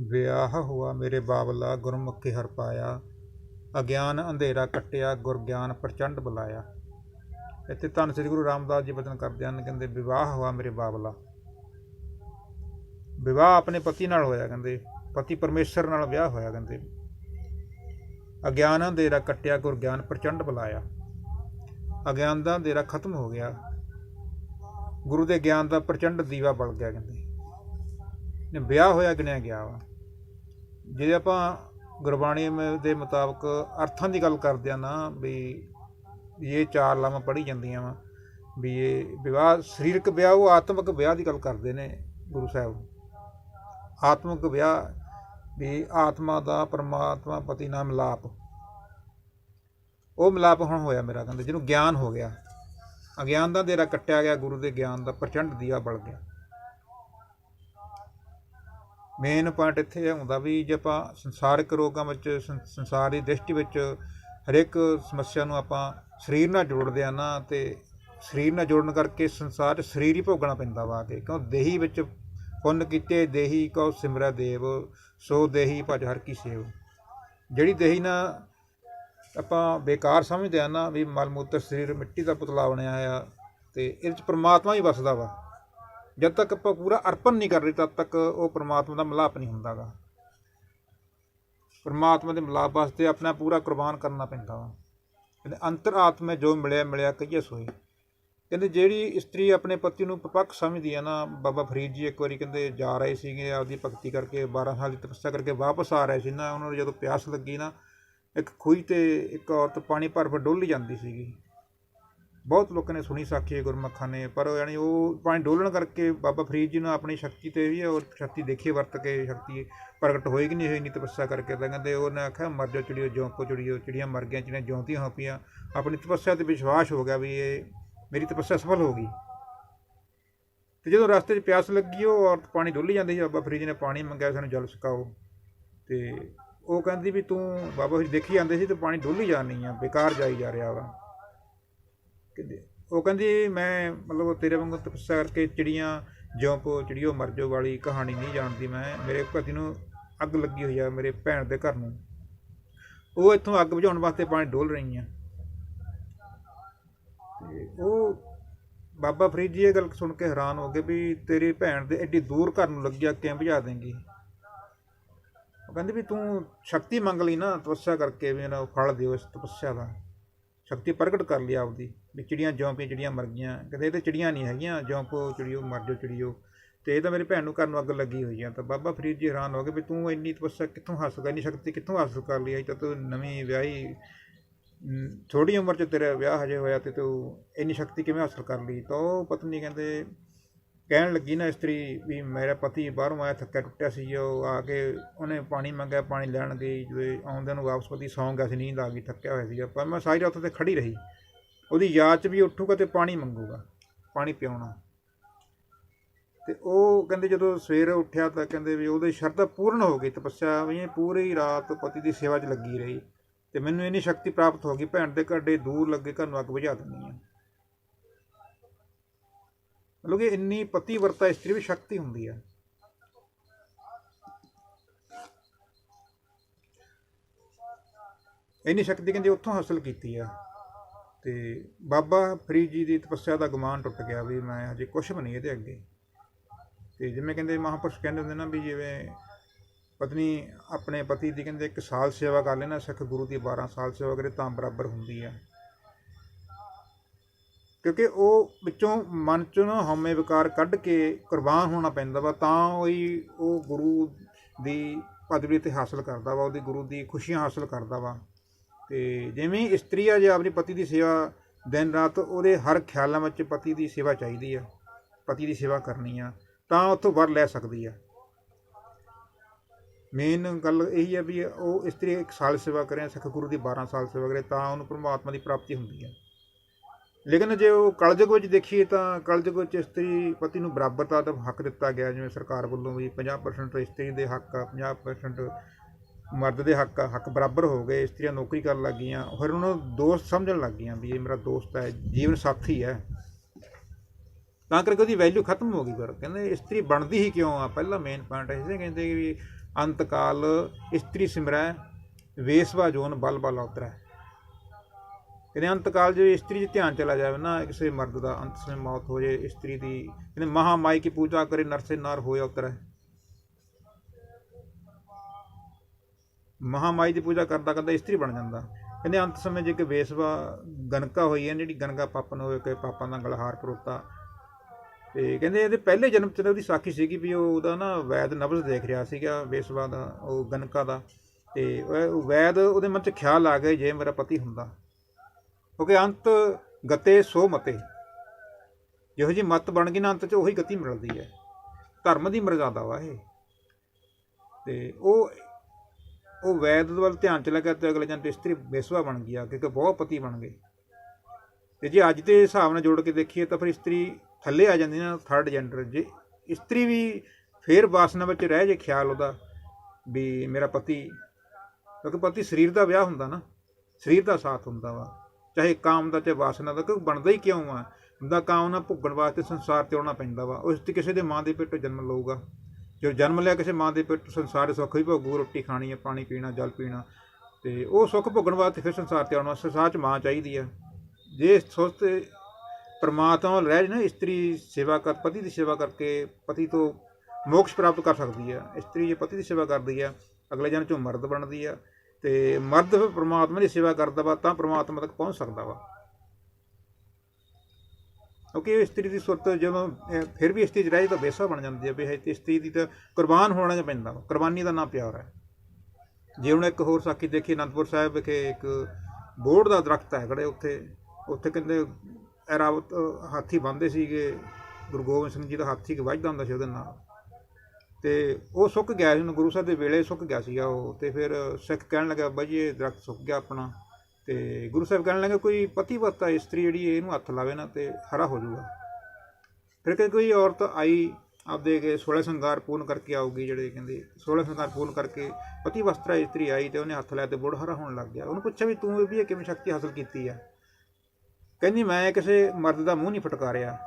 ਵਿਆਹ ਹੁਆ ਮੇਰੇ ਬਾਬਲਾ ਗੁਰਮੁਖੀ ਹਰ ਪਾਇਆ। ਅਗਿਆਨ ਅੰਧੇਰਾ ਕੱਟਿਆ, ਗੁਰ ਗਿਆਨ ਪ੍ਰਚੰਡ ਬੁਲਾਇਆ। ਇੱਥੇ ਧੰਨ ਸ੍ਰੀ ਗੁਰੂ ਰਾਮਦਾਸ ਜੀ ਬਚਨ ਕਰਦੇ ਹਨ, ਕਹਿੰਦੇ ਵਿਵਾਹ ਹੁਆ ਮੇਰੇ ਬਾਬਲਾ। ਵਿਵਾਹ ਆਪਣੇ ਪਤੀ ਨਾਲ ਹੋਇਆ, ਕਹਿੰਦੇ ਪਤੀ ਪਰਮੇਸ਼ਰ ਨਾਲ ਵਿਆਹ ਹੋਇਆ, ਕਹਿੰਦੇ। ਅਗਿਆਨ ਅੰਧੇਰਾ ਕੱਟਿਆ, ਗੁਰ ਗਿਆਨ ਪ੍ਰਚੰਡ ਬੁਲਾਇਆ। ਅਗਿਆਨ ਦਾ ਅੰਧੇਰਾ ਖਤਮ ਹੋ ਗਿਆ। ਗੁਰੂ ਦੇ ਗਿਆਨ ਦਾ ਪ੍ਰਚੰਡ ਦੀਵਾ ਬਲ ਗਿਆ, ਕਹਿੰਦੇ। ਨੇ ਵਿਆਹ ਹੋਇਆ ਗਿਣਿਆ ਗਿਆ ਵਾ? ਜੇ ਆਪਾਂ ਗੁਰਬਾਣੀ ਮ- ਦੇ ਮੁਤਾਬਕ ਅਰਥਾਂ ਦੀ ਗੱਲ ਕਰਦੇ ਆ ਨਾ, ਵੀ ਇਹ ਚਾਰ ਲਾਵਾਂ ਪੜ੍ਹੀ ਜਾਂਦੀਆਂ ਵਾ, ਵੀ ਇਹ ਵਿਆਹ, ਸਰੀਰਕ ਵਿਆਹ, ਉਹ ਆਤਮਿਕ ਵਿਆਹ ਦੀ ਗੱਲ ਕਰਦੇ ਨੇ ਗੁਰੂ ਸਾਹਿਬ। ਆਤਮਿਕ ਵਿਆਹ, ਵੀ ਆਤਮਾ ਦਾ ਪਰਮਾਤਮਾ ਪਤੀ ਨਾਲ ਮਿਲਾਪ। ਉਹ ਮਿਲਾਪ ਹੁਣ ਹੋਇਆ ਮੇਰਾ ਕਹਿੰਦੇ, ਜਿਹਨੂੰ ਗਿਆਨ ਹੋ ਗਿਆ। ਅਗਿਆਨ ਦਾ ਦੇਰਾ ਕੱਟਿਆ ਗਿਆ, ਗੁਰੂ ਦੇ ਗਿਆਨ ਦਾ ਪ੍ਰਚੰਡ ਦੀਆ ਬਲ ਗਿਆ। ਮੇਨ ਪੁਆਇੰਟ ਇੱਥੇ ਇਹ ਹੁੰਦਾ ਵੀ ਜੇ ਆਪਾਂ ਸੰਸਾਰਿਕ ਰੋਗਾਂ ਵਿੱਚ ਸੰਸਾਰ ਦੀ ਦ੍ਰਿਸ਼ਟੀ ਵਿੱਚ ਹਰੇਕ ਸਮੱਸਿਆ ਨੂੰ ਆਪਾਂ ਸਰੀਰ ਨਾਲ ਜੋੜਦੇ ਆ ਨਾ, ਤੇ ਸਰੀਰ ਨਾਲ ਜੋੜਨ ਕਰਕੇ ਸੰਸਾਰ 'ਚ ਸਰੀਰ ਹੀ ਭੋਗਣਾ ਪੈਂਦਾ ਵਾ ਕੇ ਕਿਉਂ? ਦੇਹੀ ਵਿੱਚ ਪੁੰਨ ਕੀਤੇ, ਦੇਹੀ ਕਉ ਸਿਮਰਾ ਦੇਵ, ਸੋ ਦੇਹੀ ਭਜ ਹਰ ਕੀ ਸੇਵ। ਜਿਹੜੀ ਦੇਹੀ ਨਾ ਆਪਾਂ ਬੇਕਾਰ ਸਮਝਦੇ ਆ ਨਾ, ਵੀ ਮਲ ਮੂਤਰ ਸਰੀਰ ਮਿੱਟੀ ਦਾ ਪੁਤਲਾ ਬਣਿਆ ਆ ਤੇ ਇਹਦੇ ਚ ਪ੍ਰਮਾਤਮਾ ਹੀ ਵਸਦਾ ਵਾ। ਜਦ ਤੱਕ ਆਪਾਂ ਪੂਰਾ ਅਰਪਣ ਨਹੀਂ ਕਰ ਰਹੇ, ਤਦ ਤੱਕ ਉਹ ਪਰਮਾਤਮਾ ਦਾ ਮਿਲਾਪ ਨਹੀਂ ਹੁੰਦਾਗਾ। ਪਰਮਾਤਮਾ ਦੇ ਮਿਲਾਪ ਵਾਸਤੇ ਆਪਣਾ ਪੂਰਾ ਕੁਰਬਾਨ ਕਰਨਾ ਪੈਂਦਾ ਵਾ। ਕਹਿੰਦੇ, ਅੰਤਰ ਆਤਮਾ ਜੋ ਮਿਲਿਆ ਮਿਲਿਆ ਕਈਏ ਸੋਈ। ਕਹਿੰਦੇ, ਜਿਹੜੀ ਇਸਤਰੀ ਆਪਣੇ ਪਤੀ ਨੂੰ ਪਪੱਕ ਸਮਝਦੀ ਆ ਨਾ, ਬਾਬਾ ਫਰੀਦ ਜੀ ਇੱਕ ਵਾਰੀ ਕਹਿੰਦੇ ਜਾ ਰਹੇ ਸੀਗੇ, ਆਪਦੀ ਭਗਤੀ ਕਰਕੇ 12 ਸਾਲ ਦੀ ਤਪੱਸਿਆ ਕਰਕੇ ਵਾਪਸ ਆ ਰਹੇ ਸੀ ਨਾ, ਉਹਨਾਂ ਨੂੰ ਜਦੋਂ ਪਿਆਸ ਲੱਗੀ ਨਾ, ਇੱਕ ਖੂਹ ਤੇ ਇੱਕ ਔਰਤ ਪਾਣੀ ਭਰ ਭਰ ਡੋਲੀ ਜਾਂਦੀ ਸੀਗੀ। ਬਹੁਤ ਲੋਕਾਂ ਨੇ ਸੁਣੀ ਸਾਖੀ ਹੈ ਗੁਰਮੱਖਾਂ ਨੇ, ਪਰ ਯਾਨੀ ਉਹ ਪਾਣੀ ਡੋਲਣ ਕਰਕੇ ਬਾਬਾ ਫਰੀਦ ਜੀ ਨੂੰ ਆਪਣੀ ਸ਼ਕਤੀ ਤੇ ਵੀ ਔਰ ਸ਼ਕਤੀ ਦੇਖੀ, ਵਰਤ ਕੇ ਸ਼ਕਤੀ ਪ੍ਰਗਟ ਹੋਏਗੀ ਨਹੀਂ ਹੋਈ ਨਹੀਂ ਤਪੱਸਿਆ ਕਰਕੇ ਤਾਂ ਕਹਿੰਦੇ ਉਹਨੇ ਆਖਿਆ, ਮਰ ਜਾ ਚਿੜੀਓ, ਜਿਉਂ ਕੋ ਚਿੜੀਓ, ਚਿੜੀਆਂ ਮਰ ਗਈਆਂ, ਚਿੜੀਆਂ ਜਿਉਂਦੀਆਂ ਹੋ ਪਈਆਂ ਆਪਣੀ ਤਪੱਸਿਆ ਤੇ ਵਿਸ਼ਵਾਸ ਹੋ ਗਿਆ ਵੀ ਇਹ ਮੇਰੀ ਤਪੱਸਿਆ ਸਫਲ ਹੋ ਗਈ। ਤੇ ਜਦੋਂ ਰਸਤੇ 'ਚ ਪਿਆਸ ਲੱਗੀ, ਉਹ ਔਰਤ ਪਾਣੀ ਡੋਲੀ ਜਾਂਦੀ ਸੀ, ਬਾਬਾ ਫਰੀਦ ਜੀ ਨੇ ਪਾਣੀ ਮੰਗਿਆ ਸਾਨੂੰ ਜਲ ਛਕਾਓ। ਤੇ ਉਹ ਕਹਿੰਦੀ ਵੀ ਤੂੰ ਬਾਬਾ ਫਰੀਦ ਦੇਖੀ ਜਾਂਦੇ ਸੀ ਤੇ ਪਾਣੀ ਡੋਲੀ ਜਾਣੀ ਆ, ਬੇਕਾਰ ਜਾਈ ਜਾ ਰਿਹਾ ਵਾ। ਉਹ ਕਹਿੰਦੀ, ਮੈਂ ਮਤਲਬ ਤੇਰੇ ਵਾਂਗੂ ਤਪੱਸਿਆ ਕਰਕੇ ਚਿੜੀਆਂ ਜਿਉਂ ਪੋ ਚਿੜੀਓ ਮਰ ਜਾਓ ਵਾਲੀ ਕਹਾਣੀ ਨਹੀਂ ਜਾਣਦੀ ਮੈਂ। ਮੇਰੇ ਪਤੀ ਨੂੰ ਅੱਗ ਲੱਗੀ ਹੋਈ ਆ ਮੇਰੇ ਭੈਣ ਦੇ ਘਰ ਨੂੰ। ਉਹ ਇੱਥੋਂ ਅੱਗ ਬੁਝਾਉਣ ਵਾਸਤੇ ਪਾਣੀ ਡੋਲ ਰਹੀ ਆ ਤੇ ਉਹ ਬਾਬਾ ਫਰੀਦ ਜੀ ਇਹ ਗੱਲ ਸੁਣ ਕੇ ਹੈਰਾਨ ਹੋ ਗਏ ਵੀ ਤੇਰੀ ਭੈਣ ਦੇ ਐਡੀ ਦੂਰ ਘਰ ਨੂੰ ਲੱਗਿਆ ਕਿਵੇਂ ਬੁਝਾ ਦੇਂਗੀ? ਉਹ ਕਹਿੰਦੇ ਵੀ ਤੂੰ ਸ਼ਕਤੀ ਮੰਗ ਲਈ ਨਾ ਤਪੱਸਿਆ ਕਰਕੇ ਵੀ ਇਹਨਾਂ ਫਲ ਦਿਓ ਇਸ ਤਪੱਸਿਆ ਦਾ। ਸ਼ਕਤੀ ਪ੍ਰਗਟ ਕਰ ਲਈ ਆਪਦੀ ਵੀ ਚਿੜੀਆਂ ਜਿਉਂ ਪਈਆਂ ਚਿੜੀਆਂ ਮਰ ਗਈਆਂ। ਕਹਿੰਦੇ ਇਹ ਤਾਂ ਚਿੜੀਆਂ ਨਹੀਂ ਹੈਗੀਆਂ ਜੌਂਪੋ ਚਿੜੀਓ ਮਰ ਜਾਓ ਚਿੜੀਓ। ਤੇ ਇਹ ਤਾਂ ਮੇਰੀ ਭੈਣ ਨੂੰ ਘਰ ਨੂੰ ਅੱਗ ਲੱਗੀ ਹੋਈ ਆ। ਤਾਂ ਬਾਬਾ ਫਰੀਦ ਜੀ ਹੈਰਾਨ ਹੋ ਗਏ ਵੀ ਤੂੰ ਇੰਨੀ ਤਪੱਸਿਆ ਕਿੱਥੋਂ ਹਾਸਲ ਕਰ ਇੰਨੀ ਸ਼ਕਤੀ ਕਿੱਥੋਂ ਹਾਸਲ ਕਰ ਲਈ? ਅਜੇ ਤਾਂ ਤੂੰ ਨਵੀਂ ਵਿਆਹੀ ਅਮ, ਥੋੜੀ ਉਮਰ 'ਚ ਤੇਰਾ ਵਿਆਹ ਹਜੇ ਹੋਇਆ ਤੇ ਤੂੰ ਇੰਨੀ ਸ਼ਕਤੀ ਕਿਵੇਂ ਹਾਸਲ ਕਰ ਲਈ? ਤਾਂ ਉਹ ਪਤਨੀ ਕਹਿੰਦੇ ਕਹਿਣ ਲੱਗੀ ਨਾ ਇਸਤਰੀ ਵੀ ਮੇਰਾ ਪਤੀ ਬਾਹਰੋਂ ਆਇਆ, ਥੱਕਿਆ ਟੁੱਟਿਆ ਸੀ, ਉਹ ਆ ਕੇ ਉਹਨੇ ਪਾਣੀ ਮੰਗਿਆ, ਪਾਣੀ ਲੈਣ ਗਈ, ਜਦੋਂ ਆਉਂਦਿਆਂ ਨੂੰ ਵਾਪਸ ਪਤੀ ਸੌਂ ਗਿਆ ਸੀ, ਨੀਂਦ ਆ ਗਈ, ਥੱਕਿਆ ਹੋਇਆ ਸੀਗਾ। ਪਰ ਮੈਂ ਸਾਰੀ ਰਾਤ ਉੱਥੇ ਖੜੀ ਰਹੀ। ਉਹਦੀ ਯਾਦ 'ਚ ਵੀ ਉੱਠੂਗਾ ਤੇ ਪਾਣੀ ਮੰਗੂਗਾ, ਪਾਣੀ ਪਿਆਉਣਾ। ਤੇ ਉਹ ਕਹਿੰਦੇ ਜਦੋਂ ਸਵੇਰ ਉੱਠਿਆ ਤਾਂ ਕਹਿੰਦੇ ਵੀ ਉਹਦੇ ਸ਼ਰਧਾ ਪੂਰਨ ਹੋ ਗਈ, ਤਪੱਸਿਆ ਵੀ ਪੂਰੀ ਰਾਤ ਪਤੀ ਦੀ ਸੇਵਾ 'ਚ ਲੱਗੀ ਰਹੀ। ਤੇ ਮੈਨੂੰ ਇੰਨੀ ਸ਼ਕਤੀ ਪ੍ਰਾਪਤ ਹੋ ਗਈ, ਭੈਣ ਦੇ ਘਰੜੇ ਦੂਰ ਲੱਗੇ, ਘਰ ਨੂੰ ਅੱਗ ਬੁਝਾ ਦਿੰਦੀ ਆ। ਮਤਲਬ ਕਿ ਇੰਨੀ ਪਤੀ ਵਰਤਾ, ਇਸਤਰੀ ਵੀ ਸ਼ਕਤੀ ਹੁੰਦੀ ਆ ਇੰਨੀ ਸ਼ਕਤੀ ਕਹਿੰਦੇ ਉੱਥੋਂ ਹਾਸਲ ਕੀਤੀ ਆ। ਤੇ ਬਾਬਾ ਫਰੀਦ ਜੀ ਦੀ ਤਪੱਸਿਆ ਦਾ ਗਮਾਨ ਟੁੱਟ ਗਿਆ ਵੀ ਮੈਂ ਹਜੇ ਕੁਛ ਵੀ ਨਹੀਂ ਇਹਦੇ ਅੱਗੇ। ਤੇ ਜਿਵੇਂ ਕਹਿੰਦੇ ਮਹਾਂਪੁਰਸ਼ ਕਹਿੰਦੇ ਹੁੰਦੇ ਨਾ ਵੀ ਜਿਵੇਂ ਪਤਨੀ ਆਪਣੇ ਪਤੀ ਦੀ ਕਹਿੰਦੇ ਇੱਕ ਸਾਲ ਸੇਵਾ ਕਰ ਲੈਣਾ ਸਿੱਖ ਗੁਰੂ ਦੀ 12 ਸਾਲ ਸੇਵਾ ਕਰੇ ਤਾਂ ਬਰਾਬਰ ਹੁੰਦੀ ਆ। ਕਿਉਂਕਿ ਉਹ ਵਿੱਚੋਂ ਮਨ ਚੋਂ ਨਾ ਹਉਮੈ ਵਿਕਾਰ ਕੱਢ ਕੇ ਕੁਰਬਾਨ ਹੋਣਾ ਪੈਂਦਾ ਵਾ, ਤਾਂ ਉਹੀ ਉਹ ਗੁਰੂ ਦੀ ਪਦਵੀ ਤੇ ਹਾਸਲ ਕਰਦਾ ਵਾ, ਉਹਦੀ ਗੁਰੂ ਦੀ ਖੁਸ਼ੀਆਂ ਹਾਸਲ ਕਰਦਾ ਵਾ। ਤੇ ਜਿਵੇਂ ਇਸਤਰੀ ਆ ਜੇ ਆਪਣੀ ਪਤੀ ਦੀ ਸੇਵਾ ਦਿਨ ਰਾਤ ਉਹਦੇ ਹਰ ਖਿਆਲਾਂ ਵਿੱਚ ਪਤੀ ਦੀ ਸੇਵਾ ਚਾਹੀਦੀ ਆ, ਪਤੀ ਦੀ ਸੇਵਾ ਕਰਨੀ ਆ, ਤਾਂ ਉੱਥੋਂ ਵਰ ਲੈ ਸਕਦੀ ਆ। ਮੇਨ ਗੱਲ ਇਹੀ ਹੈ ਵੀ ਉਹ ਇਸਤਰੀ ਇੱਕ ਸਾਲ ਸੇਵਾ ਕਰੇ, ਸਿੱਖ ਗੁਰੂ ਦੀ 12 ਸਾਲ ਸੇਵਾ ਕਰੇ, ਤਾਂ ਉਹਨੂੰ ਪਰਮਾਤਮਾ ਦੀ ਪ੍ਰਾਪਤੀ ਹੁੰਦੀ ਹੈ ਲੇਕਿਨ ਜੇ ਉਹ ਕਲਯੁਗ ਵਿੱਚ ਦੇਖੀਏ ਤਾਂ ਕਲਯੁਗ ਵਿੱਚ ਇਸਤਰੀ ਪਤੀ ਨੂੰ ਬਰਾਬਰਤਾ ਦਾ ਹੱਕ ਦਿੱਤਾ ਗਿਆ, ਜਿਵੇਂ ਸਰਕਾਰ ਵੱਲੋਂ ਵੀ 50% ਇਸਤਰੀ ਦੇ ਹੱਕ ਆ 50% ਮਰਦ ਦੇ ਹੱਕ ਆ, ਹੱਕ ਬਰਾਬਰ ਹੋ ਗਏ ਇਸਤਰੀਆਂ ਨੌਕਰੀ ਕਰਨ ਲੱਗ ਗਈਆਂ। ਫਿਰ ਉਹਨਾਂ ਨੂੰ ਦੋਸਤ ਸਮਝਣ ਲੱਗ ਗਈਆਂ ਵੀ ਇਹ ਮੇਰਾ ਦੋਸਤ ਹੈ, ਜੀਵਨ ਸਾਥੀ ਹੈ। ਤਾਂ ਕਰਕੇ ਉਹਦੀ ਵੈਲਿਊ ਖਤਮ ਹੋ ਗਈ ਫਿਰ। ਕਹਿੰਦੇ ਇਸਤਰੀ ਬਣਦੀ ਹੀ ਕਿਉਂ ਆ? ਪਹਿਲਾ ਮੇਨ ਪੁਆਇੰਟ ਇਹ ਸੀ, ਕਹਿੰਦੇ ਵੀ ਅੰਤਕਾਲ ਇਸਤਰੀ ਸਿਮਰੈ, ਵੇਸਵਾ ਜੋਨ ਬਲ ਬਲ ਉਤਰੈ। ਕਹਿੰਦੇ ਅੰਤਕਾਲ ਜੇ ਇਸਤਰੀ 'ਚ ਧਿਆਨ ਚਲਾ ਜਾਵੇ ਨਾ, ਕਿਸੇ ਮਰਦ ਦਾ, ਅੰਤ ਸਮੇਂ ਮੌਤ ਹੋ ਜਾਏ, ਇਸਤਰੀ ਦੀ, ਕਹਿੰਦੇ ਮਹਾ ਮਾਈ ਕੀ ਪੂਜਾ ਕਰੇ, ਨਰਸੇ ਨਾਰ ਹੋਇਆ ਉਤਰੈ। ਮਹਾਮਾਈ ਦੀ ਪੂਜਾ ਕਰਦਾ ਕਰਦਾ ਇਸਤਰੀ ਬਣ ਜਾਂਦਾ। ਕਹਿੰਦੇ ਅੰਤ ਸਮੇਂ ਜੇ ਕਿ ਵੇਸਵਾ ਗਨਕਾ ਹੋਈ ਹੈ, ਜਿਹੜੀ ਗਨਕਾ ਪਾਪਨ ਹੋਏ ਕਿ ਪਾਪਾਂ ਦਾ ਗਲਹਾਰ ਪਰੋਤਾ। ਤੇ ਕਹਿੰਦੇ ਇਹਦੇ ਪਹਿਲੇ ਜਨਮ ਚ ਤਾਂ ਉਹਦੀ ਸਾਖੀ ਸੀਗੀ ਵੀ ਉਹ ਉਹਦਾ ਨਾ ਵੈਦ ਨਬਜ਼ ਦੇਖ ਰਿਹਾ ਸੀਗਾ, ਵੇਸਵਾ ਦਾ, ਉਹ ਗਨਕਾ ਦਾ। ਤੇ ਉਹ ਵੈਦ ਉਹਦੇ ਮਨ ਚ ਖਿਆਲ ਆ ਗਿਆ ਜੇ ਮੇਰਾ ਪਤੀ ਹੁੰਦਾ। ਕਿਉਂਕਿ ਅੰਤ ਗਤੇ ਸੋ ਮਤੇ। ਜਿਹੋ ਜੀ ਮਤ ਬਣ ਗਈ ਨਾ ਅੰਤ ਚ, ਉਹੀ ਗਤੀ ਮਿਲਦੀ ਹੈ। ਧਰਮ ਦੀ ਮਰਜ਼ਾਦਾ ਵਾ ਇਹ। ਤੇ ਉਹ ਉਹ ਵੈਦ ਵੱਲ ਧਿਆਨ ਚ ਲੱਗਾ ਤੇ ਅਗਲੇ ਜਨ ਇਸਤਰੀ ਬੇਸਵਾ ਬਣ ਗਈ ਆ, ਕਿਉਂਕਿ ਬਹੁਤ ਪਤੀ ਬਣ ਗਏ। ਤੇ ਜੇ ਅੱਜ ਦੇ ਹਿਸਾਬ ਨਾਲ ਜੋੜ ਕੇ ਦੇਖੀਏ ਤਾਂ ਫਿਰ ਇਸਤਰੀ ਥੱਲੇ ਆ ਜਾਂਦੀ ਨਾ ਥਰਡ ਜੈਂਡਰ ਜੇ ਇਸਤਰੀ ਵੀ ਫੇਰ ਵਾਸਨਾ ਵਿੱਚ ਰਹਿ ਜੇ ਖਿਆਲ ਉਹਦਾ, ਵੀ ਮੇਰਾ ਪਤੀ, ਕਿਉਂਕਿ ਪਤੀ ਸਰੀਰ ਦਾ ਵਿਆਹ ਹੁੰਦਾ ਨਾ, ਸਰੀਰ ਦਾ ਸਾਥ ਹੁੰਦਾ ਵਾ। ਚਾਹੇ ਕਾਮ ਦਾ ਚਾਹੇ ਵਾਸਨਾ ਦਾ ਕਿਉਂ ਬਣਦਾ ਹੀ ਕਿਉਂ ਆ? ਹੁੰਦਾ ਕਾਮ ਨਾਲ ਭੁੱਗਣ ਵਾਸਤੇ ਸੰਸਾਰ ਤੇ ਆਉਣਾ ਪੈਂਦਾ ਵਾ। ਉਸ ਤੇ ਕਿਸੇ ਦੇ ਮਾਂ ਦੇ ਪੇਟੋਂ ਜਨਮ ਲਊਗਾ। ਜੋ ਜਨਮ ਲਿਆ ਕਿਸੇ ਮਾਂ ਦੇ ਪੇਟ ਸੰਸਾਰ ਦੇ ਸੁੱਖ ਵੀ ਭੋਗੂ, ਰੋਟੀ ਖਾਣੀ ਹੈ ਪਾਣੀ ਪੀਣਾ, ਜਲ ਪੀਣਾ। ਤੇ ਉਹ ਸੁੱਖ ਭੋਗਣ ਵਾਸਤੇ ਫਿਰ ਸੰਸਾਰ ਤੇ ਆਉਣਾ, ਸੰਸਾਰ 'ਚ ਮਾਂ ਚਾਹੀਦੀ ਆ। ਜੇ ਸੋਚਤੇ ਪਰਮਾਤਮਾ ਵੱਲ ਰਹਿ ਜੇ ਨਾ, ਇਸਤਰੀ ਸੇਵਾ ਕਰ, ਪਤੀ ਦੀ ਸੇਵਾ ਕਰਕੇ ਪਤੀ ਤੋਂ ਮੋਕਸ਼ ਪ੍ਰਾਪਤ ਕਰ ਸਕਦੀ ਆ। ਇਸਤਰੀ ਜੇ ਪਤੀ ਦੀ ਸੇਵਾ ਕਰਦੀ ਆ, ਅਗਲੇ ਜਨਮ 'ਚੋਂ ਮਰਦ ਬਣਦੀ ਆ। ਤੇ ਮਰਦ ਫਿਰ ਪਰਮਾਤਮਾ ਦੀ ਸੇਵਾ ਕਰਦਾ ਵਾ ਤਾਂ ਪਰਮਾਤਮਾ ਤੱਕ ਪਹੁੰਚ ਸਕਦਾ ਵਾ। ਕਿਉਂਕਿ ਇਹ ਇਸਤਰੀ ਦੀ ਸੁਰਤ ਜਦੋਂ ਅਹ, ਫਿਰ ਵੀ ਇਸਤਰੀ 'ਚ ਰਹਿ ਜੇ ਤਾਂ ਬੇਸਾ ਬਣ ਜਾਂਦੀ ਹੈ ਵੀ ਇਹ ਤੇ ਇਸਤਰੀ ਦੀ ਤਾਂ ਕੁਰਬਾਨ ਹੋਣਾ ਜਾਂ ਪੈਂਦਾ ਵਾ। ਕੁਰਬਾਨੀ ਦਾ ਨਾਂ ਪਿਆਰ ਹੈ। ਜੇ ਹੁਣ ਇੱਕ ਹੋਰ ਸਾਖੀ ਦੇਖੀ ਅਨੰਦਪੁਰ ਸਾਹਿਬ ਵਿਖੇ ਇੱਕ ਬੋੜ ਦਾ ਦਰਖਤ ਹੈ ਖੜੇ ਉੱਥੇ। ਉੱਥੇ ਕਹਿੰਦੇ ਐਰਾਵਤ ਹਾਥੀ ਬੰਨਦੇ ਸੀਗੇ ਗੁਰੂ ਗੋਬਿੰਦ ਸਿੰਘ ਜੀ ਦਾ ਹਾਥੀ ਵੱਜਦਾ ਹੁੰਦਾ ਸੀ ਉਹਦੇ ਨਾਲ। ਤੇ ਉਹ ਸੁੱਕ ਗਿਆ ਸੀ, ਉਹਨੂੰ ਗੁਰੂ ਸਾਹਿਬ ਦੇ ਵੇਲੇ ਸੁੱਕ ਗਿਆ ਸੀਗਾ ਉਹ, ਤੇ ਫਿਰ ਸਿੱਖ ਕਹਿਣ ਲੱਗਾ, ਬਾਈ ਜੀ, ਇਹ ਦਰਖਤ ਸੁੱਕ ਗਿਆ ਆਪਣਾ। ਤੇ ਗੁਰੂ ਸਾਹਿਬ ਕਹਿਣ ਲੱਗੇ, ਕੋਈ ਪਤੀਵਤਾ ਇਸਤਰੀ ਜਿਹੜੀ, ਇਹਨੂੰ ਹੱਥ ਲਾਵੇ ਨਾ ਤੇ ਹਰਾ ਹੋ ਜਾਊਗਾ। ਫਿਰ ਕਿ ਕੋਈ ਔਰਤ ਆਈ, ਆਪਦੇ ਕੇ 16 ਸੰਗਾਰ ਪੂਰਨ ਕਰਕੇ ਆਊਗੀ, ਜਿਹੜੇ ਕਹਿੰਦੇ 16 ਸ਼ਿੰਗਾਰ ਪੂਰਨ ਕਰਕੇ ਪਤੀ ਵਸਤਰਾ ਇਸਤਰੀ ਆਈ ਤੇ ਉਹਨੇ ਹੱਥ ਲਾਇਆ ਤੇ ਬੁੜ ਹਰਾ ਹੋਣ ਲੱਗ ਗਿਆ। ਉਹਨੂੰ ਪੁੱਛਿਆ ਵੀ, ਤੂੰ ਵੀ ਇਹ ਕਿਵੇਂ ਸ਼ਕਤੀ ਹਾਸਲ ਕੀਤੀ ਆ? ਕਹਿੰਦੀ, ਮੈਂ ਕਿਸੇ ਮਰਦ ਦਾ ਮੂੰਹ ਨਹੀਂ ਫਟਕਾਰਿਆ।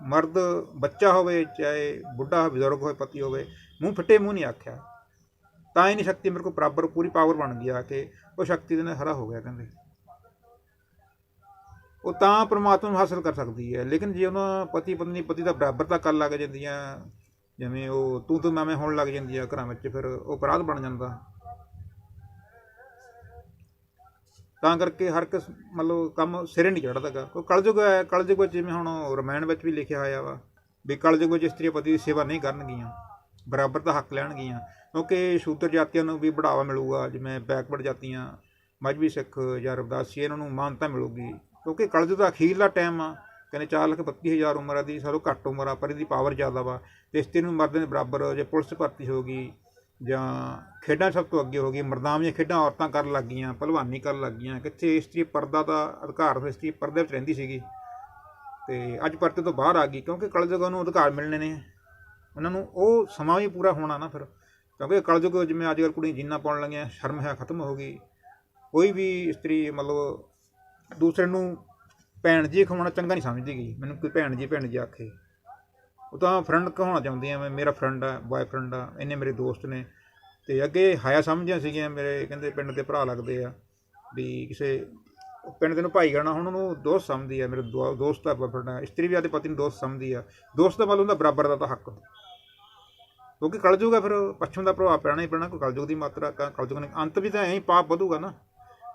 ਮਰਦ ਬੱਚਾ ਹੋਵੇ, ਚਾਹੇ ਬੁੱਢਾ ਬਜ਼ੁਰਗ ਹੋਵੇ, ਪਤੀ ਹੋਵੇ, ਮੂੰਹ ਫਟੇ, ਮੂੰਹ ਨਹੀਂ ਆਖਿਆ। ਤਾਂ ਹੀ ਨਹੀਂ ਸ਼ਕਤੀ ਮੇਰੇ ਕੋਲ ਬਰਾਬਰ, ਪੂਰੀ ਪਾਵਰ ਬਣ ਗਈ ਆ ਕਿ ਉਹ ਸ਼ਕਤੀ ਦੇ ਨਾਲ ਹਰਾ ਹੋ ਗਿਆ ਕਹਿੰਦੇ। ਉਹ ਤਾਂ ਪ੍ਰਮਾਤਮਾ ਨੂੰ ਹਾਸਲ ਕਰ ਸਕਦੀ ਹੈ, ਲੇਕਿਨ ਜੇ ਉਹਨਾਂ ਪਤੀ, ਪਤਨੀ, ਪਤੀ ਦਾ ਬਰਾਬਰ ਤਾਂ ਕਰ ਲੱਗ ਜਾਂਦੀਆਂ, ਜਿਵੇਂ ਉਹ ਤੂੰ ਤੂੰ ਮੈਂ ਮੈਂ ਹੋਣ ਲੱਗ ਜਾਂਦੀ ਆ ਘਰਾਂ ਵਿੱਚ, ਫਿਰ ਉਹ ਅਪਰਾਧ ਬਣ ਜਾਂਦਾ। ਤਾਂ ਕਰਕੇ ਹਰ ਕਿਸ ਮਤਲਬ ਕੰਮ ਸਿਰੇ ਨਹੀਂ ਚੜਦਾਗਾ ਕੋਈ ਕਲਯੁਗ ਹੈ, ਕਲਯੁਗ ਵਿੱਚ ਜਿਵੇਂ ਹੁਣ ਰਮਾਇਣ ਵਿੱਚ ਵੀ ਲਿਖਿਆ ਹੋਇਆ ਵਾ ਵੀ ਕਲਯੁਗ ਵਿੱਚ ਇਸਤਰੀ ਪਤੀ ਦੀ ਸੇਵਾ ਨਹੀਂ ਕਰਨਗੀਆਂ, ਬਰਾਬਰ ਦਾ ਹੱਕ ਲੈਣਗੀਆਂ, ਕਿਉਂਕਿ ਸ਼ੂਦਰ ਜਾਤੀਆਂ ਨੂੰ ਵੀ ਬੜਾਵਾ ਮਿਲੂਗਾ, ਜਿਵੇਂ ਬੈਕਵਰਡ ਜਾਤੀਆਂ ਮਜਬੀ ਸਿੱਖ ਜਾਂ ਰਵਦਾਸੀ, ਇਹਨਾਂ ਨੂੰ ਮਾਨਤਾ ਮਿਲੂਗੀ। ਕਿਉਂਕਿ ਕਲਯੁਗ ਦਾ ਅਖੀਰਲਾ ਟਾਈਮ ਆ, ਕਹਿੰਦੇ 4 ਲੱਖ ਬੱਤੀ ਹਜ਼ਾਰ ਉਮਰ ਆ ਦੀ ਸਾਰੋਂ ਘੱਟ ਉਮਰ ਆ ਪਰ ਇਹਦੀ ਪਾਵਰ ਜ਼ਿਆਦਾ ਵਾ, ਤੇ ਇਸਤਰੀ ਨੂੰ ਮਰਦ ਦੇ ਬਰਾਬਰ, ਜੇ ਪੁਲਿਸ ਭਰਤੀ ਹੋ ਗਈ ਜਾਂ ਖੇਡਾਂ ਸਭ ਤੋਂ ਅੱਗੇ ਹੋ ਗਈ ਮਰਦਾਵੀਆਂ ਖੇਡਾਂ ਔਰਤਾਂ ਕਰਨ ਲੱਗ ਗਈਆਂ ਭਲਵਾਨੀ ਕਰਨ ਲੱਗ ਗਈਆਂ। ਕਿੱਥੇ ਇਸਤਰੀ ਪਰਦਾ ਦਾ ਅਧਿਕਾਰ ਸੀ ਇਸਤਰੀ ਪਰਦੇ ਵਿੱਚ ਰਹਿੰਦੀ ਸੀਗੀ। ਤੇ ਅੱਜ ਪਰਦੇ ਤੋਂ ਬਾਹਰ ਆ ਗਈ, ਕਿਉਂਕਿ ਕਲਯੁਗ ਨੂੰ ਅਧਿਕਾਰ ਮਿਲਣੇ ਨੇ। ਉਹਨਾਂ ਨੂੰ ਉਹ ਸਮਾਂ ਵੀ ਪੂਰਾ ਹੋਣਾ ਨਾ ਫਿਰ। ਕਿਉਂਕਿ ਕਲਯੁਗ ਜਿਵੇਂ ਅੱਜ ਕੱਲ੍ਹ ਕੁੜੀਆਂ ਜੀਨਾਂ ਪਾਉਣ ਲੱਗੀਆਂ, ਸ਼ਰਮ ਹੈ ਖਤਮ ਹੋ ਗਈ। ਕੋਈ ਵੀ ਇਸਤਰੀ ਮਤਲਬ ਦੂਸਰੇ ਨੂੰ ਭੈਣ ਜੀ ਖਵਾਉਣਾ ਚੰਗਾ ਨਹੀਂ ਸਮਝਦੀ ਗਈ। ਮੈਨੂੰ ਕੋਈ ਭੈਣ ਜੀ ਭੈਣ ਜੀ ਆਖੇ। ਉਹ ਤਾਂ ਫਰੈਂਡ ਕਹਾਉਣਾ ਚਾਹੁੰਦੀ ਆ ਮੈਂ, ਮੇਰਾ ਫਰੈਂਡ ਆ ਬॉयਫ੍ਰੈਂਡ ਆ, ਇੰਨੇ ਮੇਰੇ ਦੋਸਤ ਨੇ। ਤੇ ਅੱਗੇ ਹਾਇਆ ਸਮਝਦੀਆਂ ਸੀਗੀਆਂ ਮੇਰੇ, ਕਹਿੰਦੇ ਪਿੰਡ ਦੇ ਭਰਾ ਲੱਗਦੇ ਆ, ਵੀ ਕਿਸੇ ਪਿੰਡ ਦੇ ਨੂੰ ਭਾਈ ਗਾਣਾ ਹੁਣ ਉਹਨੂੰ ਦੋਸਤ ਸਮਝਦੀ ਆ ਮੇਰੇ ਦੋ- ਦੋਸਤ ਦਾ ਬॉयਫ੍ਰੈਂਡ ਆ ਇਸਤਰੀ ਵੀ ਆਦੇ ਪਤੀ ਨੂੰ ਦੋਸਤ ਸਮਝਦੀ ਆ। ਦੋਸਤ ਦਾ ਮਤਲਬ ਹੁੰਦਾ ਬਰਾਬਰ ਦਾ ਤਾਂ ਹੱਕ। ਕਿਉਂਕਿ ਕਲਯੁਗ ਆ ਫਿਰ ਪੱਛਮ ਦਾ ਪ੍ਰਭਾਵ ਪੈਣਾ ਹੀ ਪੈਣਾ, ਕੋਈ ਕਲਯੁਗ ਦੀ ਮਾਤਰਾ ਕਲਯੁਗ ਨੇ, ਅੰਤ ਵੀ ਤਾਂ ਐਂ ਹੀ ਪਾਪ ਵਧੂਗਾ ਨਾ।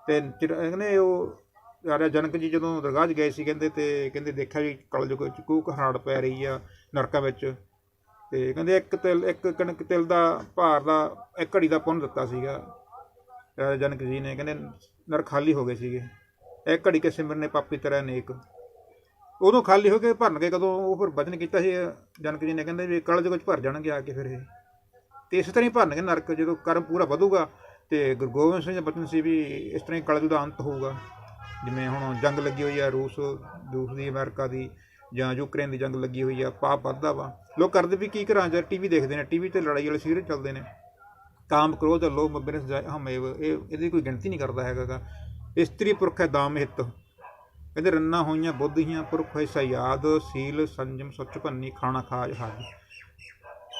ਤੇ ਚਿਰ- ਕਹਿੰਦੇ ਉਹ ਰਾਜਾ ਜਨਕ ਜੀ ਜਦੋਂ ਦਰਗਾਹ 'ਚ ਗਏ ਸੀ ਕਹਿੰਦੇ ਤੇ ਕਹਿੰਦੇ ਦੇਖਿਆ ਵੀ ਕਲਯੁਗ 'ਚ ਕੂਕ ਹਰਾੜ ਪੈ ਰਹੀ ਆ ਨਰਕਾਂ ਵਿੱਚ। ਤੇ ਕਹਿੰਦੇ ਇੱਕ ਤਿਲ, ਇੱਕ ਕਣਕ ਤਿਲ ਦਾ ਭਾਰ ਦਾ, ਇੱਕ ਘੜੀ ਦਾ ਪੁੰਨ ਦਿੱਤਾ ਸੀਗਾ। ਰਾਜਾ ਜਨਕ ਜੀ ਨੇ ਕਹਿੰਦੇ ਨਰ ਖਾਲੀ ਹੋ ਗਏ ਸੀਗੇ। ਇੱਕ ਘੜੀ ਕੇ ਸਿਮਰਨ ਨੇ ਪਾਪੀ ਤਰ੍ਹਾਂ ਨੇਕ। ਉਦੋਂ ਖਾਲੀ ਹੋ ਕੇ ਭਰਨਗੇ ਕਦੋਂ ਉਹ ਫਿਰ ਵਚਨ ਕੀਤਾ ਸੀ, ਜਨਕ ਜੀ ਨੇ ਕਹਿੰਦੇ ਵੀ ਕਲਯੁਗ ਵਿੱਚ ਭਰ ਜਾਣਗੇ ਆ ਕੇ ਫਿਰ ਇਹ। ਤੇ ਇਸ ਤਰ੍ਹਾਂ ਹੀ ਭਰਨਗੇ ਨਰਕ, ਜਦੋਂ ਕਰਮ ਪੂਰਾ ਵਧੂਗਾ ਤੇ ਗੁਰੂ ਗੋਬਿੰਦ ਸਿੰਘ ਦਾ ਬਚਨ ਸੀ ਵੀ ਇਸ ਤਰ੍ਹਾਂ ਹੀ ਕਲਯੁਗ ਦਾ ਅੰਤ ਹੋਊਗਾ। ਜਿਵੇਂ ਹੁਣ ਜੰਗ ਲੱਗੀ ਹੋਈ ਆ ਰੂਸ ਰੂਸ ਦੀ ਅਮਰੀਕਾ ਦੀ ਜਾਂ ਯੂਕਰੇਨ ਦੀ ਜੰਗ ਲੱਗੀ ਹੋਈ ਆ, ਪਾਪ ਵੱਧਦਾ ਵਾ। ਲੋਕ ਕਰਦੇ ਵੀ ਕੀ ਕਰਾਂ, ਜਦ ਟੀਵੀ ਦੇਖਦੇ ਨੇ ਟੀਵੀ ਤੇ ਲੜਾਈ ਵਾਲੇ ਸੀਰੀਅਲ ਚੱਲਦੇ ਨੇ। ਕਾਮ ਕ੍ਰੋਧ ਲੋਭ ਮਬਿਰਸ ਹਮੇਵ, ਇਹ ਇਹਦੀ ਕੋਈ ਗਿਣਤੀ ਨਹੀਂ ਕਰਦਾ ਹੈਗਾ ਗਾ। ਇਸਤਰੀ ਪੁਰਖ ਹੈ ਦਾਮ ਹਿੱਤ। ਕਹਿੰਦੇ ਰੰਨਾ ਹੋਈਆਂ ਬੁੱਧੀਆਂ ਪੁਰਖ ਐਸਾ ਯਾਦ ਸੀਲ, ਸੰਜਮ, ਸੁੱਚ ਭੰਨੀ, ਖਾਣਾ ਖਾਜ ਹਾਜ।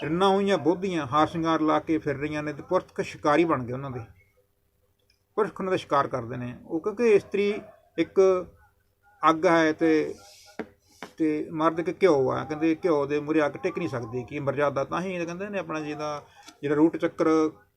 ਰੰਨਾ ਹੋਈਆਂ ਬੁੱਧੀਆਂ ਹਾਰ ਸ਼ਿੰਗਾਰ ਲਾ ਕੇ ਫਿਰ ਰਹੀਆਂ ਨੇ ਤੇ ਪੁਰਖ ਸ਼ਿਕਾਰੀ ਬਣ ਗਏ ਉਹਨਾਂ ਦੇ। ਪੁਰਖ ਉਹਨਾਂ ਦਾ ਸ਼ਿਕਾਰ ਕਰਦੇ ਨੇ। ਉਹ ਕਿਉਂਕਿ ਇਸਤਰੀ ਇੱਕ ਅੱਗ ਹੈ ਤੇ ਤੇ ਮਰਦ ਕਿ ਘਿਓ ਆ। ਕਹਿੰਦੇ ਘਿਓ ਦੇ ਮੂਹਰੇ ਅੱਗ ਟਿਕ ਨਹੀਂ ਸਕਦੀ। ਕਿ ਮਰਜ਼ਾਦਾ ਤਾਂ ਹੀ ਕਹਿੰਦੇ ਨੇ ਆਪਣਾ ਜਿਹਦਾ ਜਿਹੜਾ ਰੂਟ ਚੱਕਰ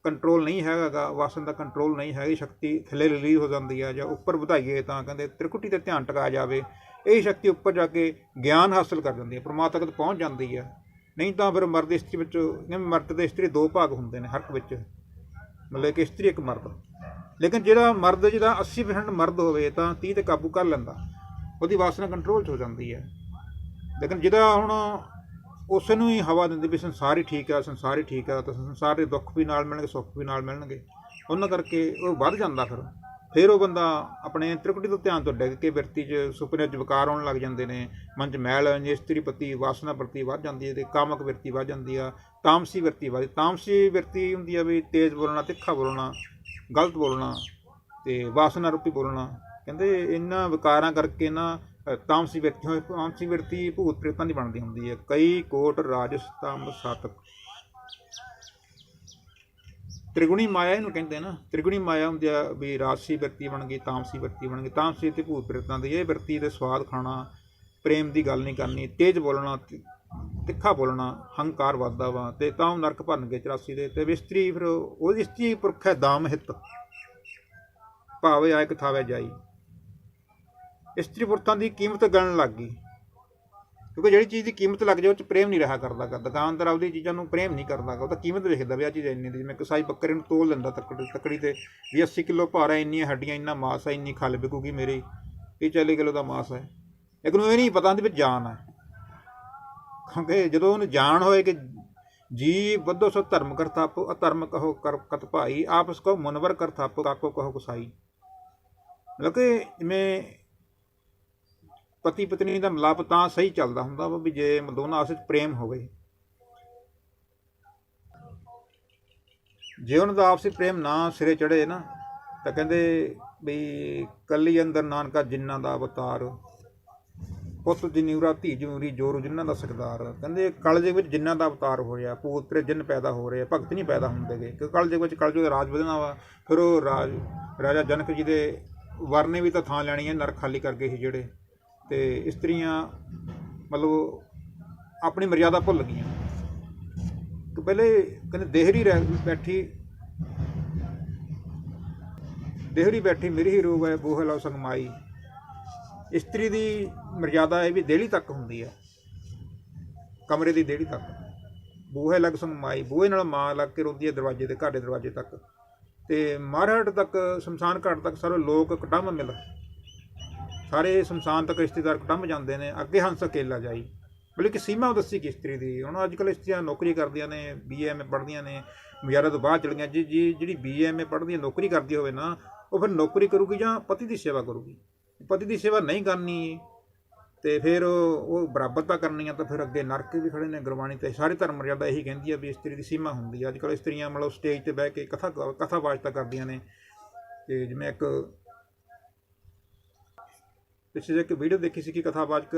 ਕੰਟਰੋਲ ਨਹੀਂ ਹੈਗਾਗਾ, ਵਾਸਨ ਦਾ ਕੰਟਰੋਲ ਨਹੀਂ ਹੈਗੀ, ਸ਼ਕਤੀ ਥੱਲੇ ਰਿਲੀਜ਼ ਹੋ ਜਾਂਦੀ ਆ ਜਾਂ ਉੱਪਰ ਵਧਾਈਏ ਤਾਂ ਕਹਿੰਦੇ ਤ੍ਰਿਕੁਟੀ ਤੇ ਧਿਆਨ ਟਿਕਾਇਆ ਜਾਵੇ। ਇਹ ਸ਼ਕਤੀ ਉੱਪਰ ਜਾ ਕੇ ਗਿਆਨ ਹਾਸਲ ਕਰ ਜਾਂਦੀ ਹੈ ਪਰਮਾਤਮਾ ਤੱਕ ਪਹੁੰਚ ਜਾਂਦੀ ਹੈ ਨਹੀਂ ਤਾਂ ਫਿਰ ਮਰਦ ਇਸਤਰੀ ਵਿੱਚ ਜਿਵੇਂ ਮਰਦ ਤੇ ਇਸਤਰੀ ਦੋ ਭਾਗ ਹੁੰਦੇ ਨੇ ਹਰਕ ਵਿੱਚ। ਮਤਲਬ ਕਿ ਇਸਤਰੀ ਇੱਕ ਮਰਦ। ਲੇਕਿਨ ਜਿਹੜਾ ਮਰਦ ਜਿਹਦਾ 80% ਮਰਦ ਹੋਵੇ ਤਾਂ 30 ਤੇ ਕਾਬੂ ਕਰ ਲੈਂਦਾ। ਉਹਦੀ ਵਾਸਨਾ ਕੰਟਰੋਲ 'ਚ ਹੋ ਜਾਂਦੀ ਹੈ ਲੇਕਿਨ ਜਿਹਦਾ ਹੁਣ ਉਸ ਨੂੰ ਹੀ ਹਵਾ ਦਿੰਦੀ ਵੀ ਸੰਸਾਰ ਹੀ ਠੀਕ ਆ, ਸੰਸਾਰ ਹੀ ਠੀਕ ਆ, ਤਾਂ ਸੰਸਾਰ ਦੇ ਦੁੱਖ ਵੀ ਨਾਲ ਮਿਲਣਗੇ, ਸੁੱਖ ਵੀ ਨਾਲ ਮਿਲਣਗੇ। ਉਹਨਾਂ ਕਰਕੇ ਉਹ ਵੱਧ ਜਾਂਦਾ ਫਿਰ। ਫਿਰ ਉਹ ਬੰਦਾ ਆਪਣੇ ਤ੍ਰਿਕੁਟੀ ਤੋਂ ਧਿਆਨ ਤੋਂ ਡਿੱਗ ਕੇ ਵਿਰਤੀ 'ਚ ਸੁਪਨੇ 'ਚ ਵਿਕਾਰ ਆਉਣ ਲੱਗ ਜਾਂਦੇ ਨੇ। ਮਨ 'ਚ ਮੈਲ ਆ ਜਾਂਦੀ ਇਸਤਰੀ ਪਤੀ ਵਾਸਨਾ ਪ੍ਰਤੀ ਵੱਧ ਜਾਂਦੀ ਹੈ ਤੇ ਕਾਮਕ ਵਿਰਤੀ ਵੱਧ ਜਾਂਦੀ ਆ। ਤਾਮਸੀ ਵਿਰਤੀ ਵੱਧ, ਤਾਮਸੀ ਵਿਰਤੀ ਹੁੰਦੀ ਆ ਵੀ ਤੇਜ਼ ਬੋਲਣਾ, ਤਿੱਖਾ ਬੋਲਣਾ, ਗਲਤ ਬੋਲਣਾ ਤੇ ਵਾਸਨਾ ਰੂਪੀ ਬੋਲਣਾ। ਕਹਿੰਦੇ ਇਹਨਾਂ ਵਿਕਾਰਾਂ ਕਰਕੇ ਨਾ ਤਾਮਸੀ ਵਿਅਕਤੀ ਹੋਏ ਤਾਮਸੀ ਵਿਅਕਤੀ ਭੂਤ ਪ੍ਰੇਤਾਂ ਦੀ ਬਣਦੀ ਹੁੰਦੀ ਹੈ। ਕਈ ਕੋਟ ਰਾਜਸਤੰਭ ਸਤਕ ਤ੍ਰਿਗੁਣੀ ਮਾਇਆ ਇਹਨੂੰ ਕਹਿੰਦੇ ਨਾ। ਤ੍ਰਿਗੁਣੀ ਮਾਇਆ ਹੁੰਦੀ ਆ ਵੀ ਰਾਜਸੀ ਵਿਅਕਤੀ ਬਣ ਗਈ, ਤਾਮਸੀ ਵਿਅਕਤੀ ਬਣ ਗਈ। ਤਾਮਸੀ ਤੇ ਭੂਤ ਪ੍ਰੇਤਾਂ ਦੀ ਇਹ ਵਿਅਕਤੀ ਦੇ ਸਵਾਦ ਖਾਣਾ, ਪ੍ਰੇਮ ਦੀ ਗੱਲ ਨਹੀਂ ਕਰਨੀ, ਤੇਜ਼ ਬੋਲਣਾ ਤਿੱਖਾ ਬੋਲਣਾ, ਹੰਕਾਰ ਵੱਧਦਾ ਵਾ ਤੇ ਤਾਂ ਨਰਕ ਭਰਨਗੇ 84 ਦੇ। ਤੇ ਵਿਸਤਰੀ ਫਿਰ ਉਹ ਇਸਤਰੀ ਪੁਰਖ ਹੈ ਦਾਮ ਹਿੱਤ। ਭਾਵੇਂ ਆਇਕ ਥਾਵੇ ਜਾਈ। ਇਸਤਰੀ ਪੁਰਖਾਂ ਦੀ ਕੀਮਤ ਗਣਨ ਲੱਗ ਗਈ। ਕਿਉਂਕਿ ਜਿਹੜੀ ਚੀਜ਼ ਦੀ ਕੀਮਤ ਲੱਗ ਜਾਏ, ਉਹ ਚ ਪ੍ਰੇਮ ਨਹੀਂ ਰਹਾ ਕਰਦਾ ਗਾ। ਦੁਕਾਨਦਾਰ ਆਪਦੀ ਚੀਜ਼ਾਂ ਨੂੰ ਪ੍ਰੇਮ ਨਹੀਂ ਕਰਦਾ ਗਾ। ਉਹ ਤਾਂ ਕੀਮਤ ਵੇਖਦਾ ਵੀ ਆ ਚੀਜ਼ ਇੰਨੀ ਦੀ। ਜਿਵੇਂ ਕਸਾਈ ਬੱਕਰੇ ਨੂੰ ਤੋਲ ਲੈਂਦਾ ਤੱਕੜੀ ਤੱਕੜੀ ਤੇ ਵੀ 80 ਕਿਲੋ ਭਾਰ ਹੈ ਇੰਨੀਆਂ ਹੱਡੀਆਂ, ਇੰਨਾ ਮਾਸ ਹੈ ਇੰਨੀ ਖੱਲ ਵਿਕੂਗੀ ਮੇਰੀ। ਇਹ 40 ਕਿਲੋ ਦਾ ਮਾਸ ਹੈ ਲੇਕਿਨ ਉਹ ਇਹ ਨਹੀਂ ਪਤਾ ਹੁੰਦੀ ਵੀ ਜਾਨ ਹੈ ਕਿਉਂਕਿ ਜਦੋਂ ਉਹਨੂੰ ਜਾਣ ਹੋਏ ਕਿ ਜੀ ਬੱਧੋ ਸੋ ਧਰਮ ਕਰਤਾਪੋ ਅਧਰਮ ਕਹੋ ਕਰ ਕਤ ਭਾਈ, ਆਪਸ ਕੋ ਮੁਨਵਰ ਕਰਤਾਪੋ ਕਾਕੋ ਕਹੋ ਕੁਸਾਈ। ਮਤਲਬ ਕਿ ਜਿਵੇਂ ਪਤੀ ਪਤਨੀ ਦਾ ਮਿਲਾਪ ਤਾਂ ਸਹੀ ਚੱਲਦਾ ਹੁੰਦਾ ਵਾ ਵੀ ਜੇ ਦੋਨਾਂ ਆਪਸ ਵਿੱਚ ਪ੍ਰੇਮ ਹੋਵੇ। ਜੇ ਉਹਨਾਂ ਦਾ ਆਪਸੀ ਪ੍ਰੇਮ ਨਾ ਸਿਰੇ ਚੜੇ ਨਾ, ਤਾਂ ਕਹਿੰਦੇ ਵੀ ਕੱਲੀ ਅੰਦਰ ਨਾਨਕਾ ਜਿੰਨਾਂ ਦਾ ਅਵਤਾਰ, ਪੁੱਤ ਦੀ ਨਿਉਰਾ ਧੀ ਜਮੂਰੀ ਜੋਰੂ ਜਿਨ੍ਹਾਂ ਦਾ ਸਰਦਾਰ ਕਹਿੰਦੇ ਕਲ ਦੇ ਵਿੱਚ ਜਿਨ੍ਹਾਂ ਦਾ ਅਵਤਾਰ ਹੋ ਰਿਹਾ, ਪੂਤਰੇ ਜਿੰਨ ਪੈਦਾ ਹੋ ਰਹੇ, ਭਗਤ ਨਹੀਂ ਪੈਦਾ ਹੁੰਦੇਗੇ ਕਿ ਦੇ ਵਿੱਚ ਕਲ ਦਾ ਰਾਜ ਵਧਣਾ ਵਾ, ਫਿਰ ਉਹ ਰਾਜ, ਰਾਜਾ ਜਨਕ ਜੀ ਦੇ ਵਰਨੇ ਵੀ ਤਾਂ ਥਾਂ ਲੈਣੀ ਹੈ, ਨਰਕ ਖਾਲੀ ਕਰ ਗਏ ਸੀ ਜਿਹੜੇ ਤੇ ਇਸਤਰੀਆਂ ਮਤਲਬ ਆਪਣੀ ਮਰਿਆਦਾ ਭੁੱਲ ਗਈਆਂ। ਕਿ ਪਹਿਲੇ ਕਹਿੰਦੇ ਦੇਹਰੀ ਰਹਿ ਬੈਠੀ, ਦੇਹਰੀ ਬੈਠੀ ਮੇਰੀ ਹੀ ਰੂਪ ਹੈ, ਬੋਹ ਲਓ ਸੰਗਮਾਈ ਇਸਤਰੀ ਦੀ ਮਰਿਆਦਾ ਇਹ ਵੀ ਦੇਹਲੀ ਤੱਕ ਹੁੰਦੀ ਹੈ। ਕਮਰੇ ਦੀ ਦੇਹਲੀ ਤੱਕ। ਬੂਹੇ ਲੱਗ ਸੰਗਮਾਈ ਬੂਹੇ ਨਾਲ ਮਾਂ ਲੱਗ ਕੇ ਰੋਂਦੀ ਹੈ ਦਰਵਾਜ਼ੇ ਦੇ ਘਰ ਦੇ ਦਰਵਾਜ਼ੇ ਤੱਕ। ਤੇ ਮਾਰਹਟ ਤੱਕ, ਸ਼ਮਸ਼ਾਨ ਘਾਟ ਤੱਕ ਸਾਰੇ ਲੋਕ ਕਟੰਮ ਮਿਲ ਸਾਰੇ ਸ਼ਮਸ਼ਾਨ ਤੱਕ ਰਿਸ਼ਤੇਦਾਰ ਕਟੰਮ ਜਾਂਦੇ ਨੇ, ਅੱਗੇ ਹੰਸ ਅਕੇਲਾ ਜਾਈ। ਬਲਕਿ ਸੀਮਾ ਉਹ ਦੱਸੀ ਕਿ ਇਸਤਰੀ ਦੀ। ਹੁਣ ਅੱਜ ਕੱਲ੍ਹ ਇਸਤਰੀਆਂ ਨੌਕਰੀ ਕਰਦੀਆਂ ਨੇ ਬੀਐਮਏ ਪੜ੍ਹਦੀਆਂ ਨੇ ਮੁਜ਼ਾਰਾ ਤੋਂ ਬਾਅਦ ਚਲੀਆਂ। ਜੀ ਜੀ ਜਿਹੜੀ ਬੀਐਮਏ ਪੜ੍ਹਦੀ ਹੈ ਨੌਕਰੀ ਕਰਦੀ ਹੋਵੇ ਨਾ, ਉਹ ਫਿਰ ਨੌਕਰੀ ਕਰੂਗੀ ਜਾਂ ਪਤੀ ਦੀ ਸੇਵਾ ਕਰੂਗੀ? ਪਤੀ ਦੀ ਸੇਵਾ ਨਹੀਂ ਕਰਨੀ, ਤੇ ਫਿਰ ਉਹ ਉਹ ਬਰਾਬਰਤਾ ਕਰਨੀ ਆ ਤਾਂ ਫਿਰ ਅੱਗੇ ਨਰਕ ਵੀ ਖੜੇ ਨੇ, ਗੁਰਬਾਣੀ ਤੇ ਸਾਰੇ ਧਰਮ ਮਰਿਆਦਾ ਇਹੀ ਕਹਿੰਦੀ ਆ ਵੀ ਇਸਤਰੀ ਦੀ ਸੀਮਾ ਹੁੰਦੀ ਆ। ਅੱਜ ਕੱਲ੍ਹ ਇਸਤਰੀਆਂ ਮਤਲਬ ਸਟੇਜ ਤੇ ਬਹਿ ਕੇ ਕਥਾ ਕਥਾ ਬਾਜਤਾ ਕਰਦੀਆਂ ਨੇ। ਤੇ ਜਿਵੇਂ ਇੱਕ ਪਿੱਛੇ ਜਿਹੇ ਇੱਕ ਵੀਡੀਓ ਦੇਖੀ ਸੀ ਕਿ ਕਥਾਵਾਚਕ